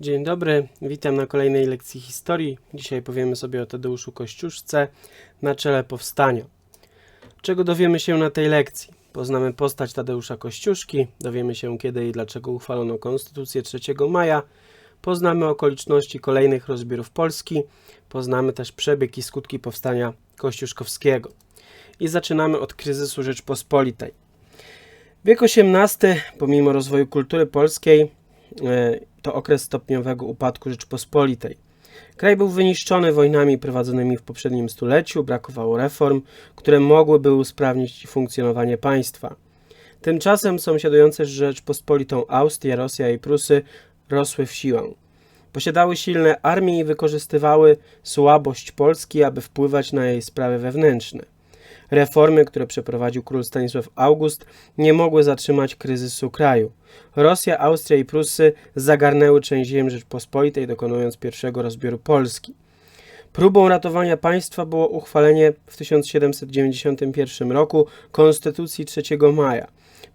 Dzień dobry, witam na kolejnej lekcji historii. Dzisiaj powiemy sobie o Tadeuszu Kościuszce na czele powstania. Czego dowiemy się na tej lekcji? Poznamy postać Tadeusza Kościuszki, dowiemy się kiedy i dlaczego uchwalono Konstytucję 3 maja, poznamy okoliczności kolejnych rozbiorów Polski, poznamy też przebieg i skutki powstania kościuszkowskiego. I zaczynamy od kryzysu Rzeczpospolitej. Wiek XVIII, pomimo rozwoju kultury polskiej, to okres stopniowego upadku Rzeczpospolitej. Kraj był wyniszczony wojnami prowadzonymi w poprzednim stuleciu, brakowało reform, które mogłyby usprawnić funkcjonowanie państwa. Tymczasem sąsiadujące z Rzeczpospolitą Austria, Rosja i Prusy rosły w siłę. Posiadały silne armie i wykorzystywały słabość Polski, aby wpływać na jej sprawy wewnętrzne. Reformy, które przeprowadził król Stanisław August, nie mogły zatrzymać kryzysu kraju. Rosja, Austria i Prusy zagarnęły część ziem Rzeczpospolitej, dokonując pierwszego rozbioru Polski. Próbą ratowania państwa było uchwalenie w 1791 roku Konstytucji 3 maja.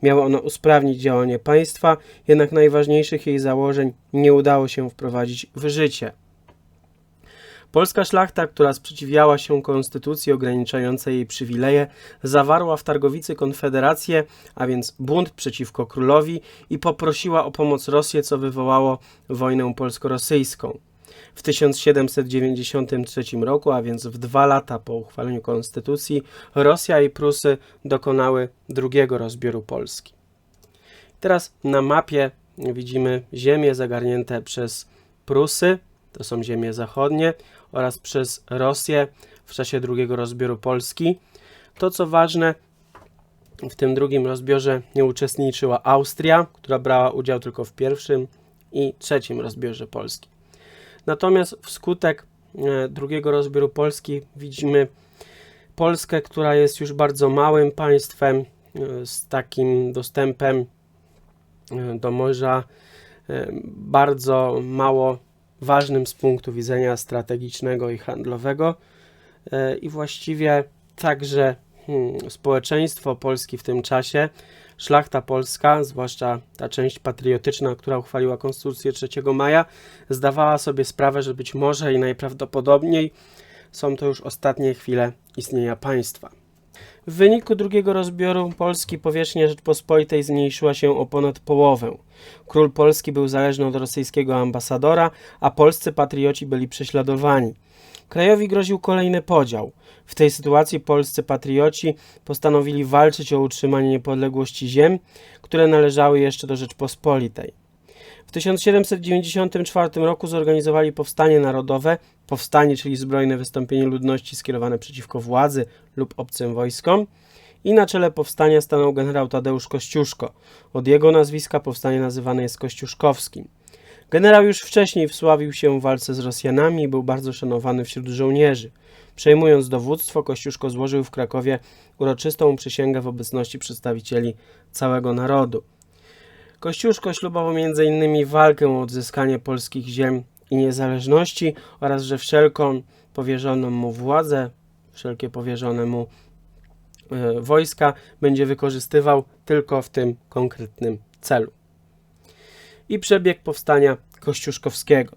Miało ono usprawnić działanie państwa, jednak najważniejszych jej założeń nie udało się wprowadzić w życie. Polska szlachta, która sprzeciwiała się konstytucji ograniczającej jej przywileje, zawarła w Targowicy konfederację, a więc bunt przeciwko królowi i poprosiła o pomoc Rosję, co wywołało wojnę polsko-rosyjską. W 1793 roku, a więc w dwa lata po uchwaleniu konstytucji, Rosja i Prusy dokonały drugiego rozbioru Polski. Teraz na mapie widzimy ziemie zagarnięte przez Prusy, to są ziemie zachodnie, oraz przez Rosję w czasie drugiego rozbioru Polski. To co ważne, w tym drugim rozbiorze nie uczestniczyła Austria, która brała udział tylko w pierwszym i trzecim rozbiorze Polski. Natomiast wskutek e, drugiego rozbioru Polski widzimy Polskę, która jest już bardzo małym państwem e, z takim dostępem e, do morza, bardzo mało ważnym z punktu widzenia strategicznego i handlowego i właściwie także hmm, społeczeństwo Polski w tym czasie, szlachta polska, zwłaszcza ta część patriotyczna, która uchwaliła Konstytucję 3 maja, zdawała sobie sprawę, że być może i najprawdopodobniej są to już ostatnie chwile istnienia państwa. W wyniku drugiego rozbioru Polski powierzchnia Rzeczpospolitej zmniejszyła się o ponad połowę. Król Polski był zależny od rosyjskiego ambasadora, a polscy patrioci byli prześladowani. Krajowi groził kolejny podział. W tej sytuacji polscy patrioci postanowili walczyć o utrzymanie niepodległości ziem, które należały jeszcze do Rzeczpospolitej. W 1794 roku zorganizowali powstanie narodowe, powstanie, czyli zbrojne wystąpienie ludności skierowane przeciwko władzy lub obcym wojskom. I na czele powstania stanął generał Tadeusz Kościuszko. Od jego nazwiska powstanie nazywane jest Kościuszkowskim. Generał już wcześniej wsławił się w walce z Rosjanami i był bardzo szanowany wśród żołnierzy. Przejmując dowództwo, Kościuszko złożył w Krakowie uroczystą przysięgę w obecności przedstawicieli całego narodu. Kościuszko ślubował m.in. walkę o odzyskanie polskich ziem i niezależności oraz, że wszelką powierzoną mu władzę, wszelkie powierzone mu e, wojska będzie wykorzystywał tylko w tym konkretnym celu. I przebieg powstania kościuszkowskiego.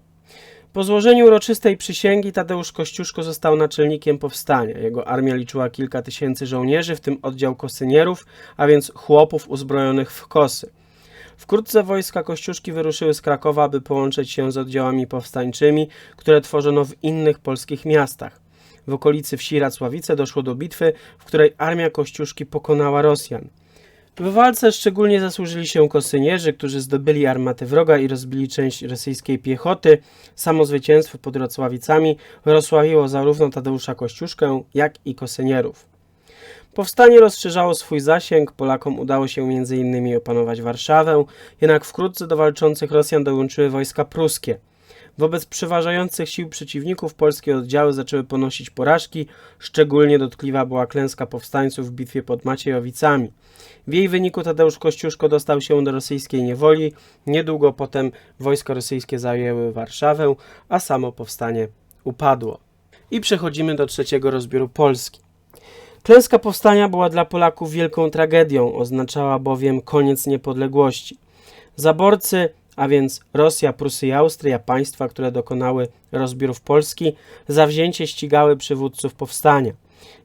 Po złożeniu uroczystej przysięgi Tadeusz Kościuszko został naczelnikiem powstania. Jego armia liczyła kilka tysięcy żołnierzy, w tym oddział kosynierów, a więc chłopów uzbrojonych w kosy. Wkrótce wojska Kościuszki wyruszyły z Krakowa, aby połączyć się z oddziałami powstańczymi, które tworzono w innych polskich miastach. W okolicy wsi Racławice doszło do bitwy, w której armia Kościuszki pokonała Rosjan. W walce szczególnie zasłużyli się kosynierzy, którzy zdobyli armaty wroga i rozbili część rosyjskiej piechoty. Samo zwycięstwo pod Rocławicami rozsławiło zarówno Tadeusza Kościuszkę, jak i kosynierów. Powstanie rozszerzało swój zasięg, Polakom udało się m.in. opanować Warszawę, jednak wkrótce do walczących Rosjan dołączyły wojska pruskie. Wobec przeważających sił przeciwników polskie oddziały zaczęły ponosić porażki, szczególnie dotkliwa była klęska powstańców w bitwie pod Maciejowicami. W jej wyniku Tadeusz Kościuszko dostał się do rosyjskiej niewoli, niedługo potem wojska rosyjskie zajęły Warszawę, a samo powstanie upadło. I przechodzimy do trzeciego rozbioru Polski. Klęska powstania była dla Polaków wielką tragedią, oznaczała bowiem koniec niepodległości. Zaborcy, a więc Rosja, Prusy i Austria, państwa, które dokonały rozbiorów Polski, zawzięcie ścigały przywódców powstania.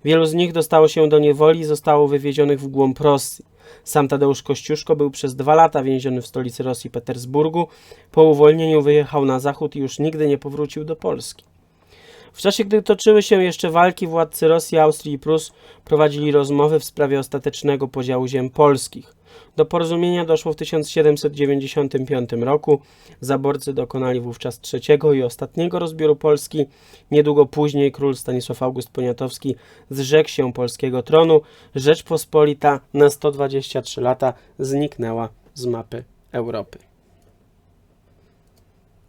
Wielu z nich dostało się do niewoli i zostało wywiezionych w głąb Rosji. Sam Tadeusz Kościuszko był przez dwa lata więziony w stolicy Rosji Petersburgu. Po uwolnieniu wyjechał na zachód i już nigdy nie powrócił do Polski. W czasie, gdy toczyły się jeszcze walki, władcy Rosji, Austrii i Prus prowadzili rozmowy w sprawie ostatecznego podziału ziem polskich. Do porozumienia doszło w 1795 roku. Zaborcy dokonali wówczas trzeciego i ostatniego rozbioru Polski. Niedługo później król Stanisław August Poniatowski zrzekł się polskiego tronu. Rzeczpospolita na 123 lata zniknęła z mapy Europy.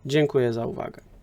Dziękuję za uwagę.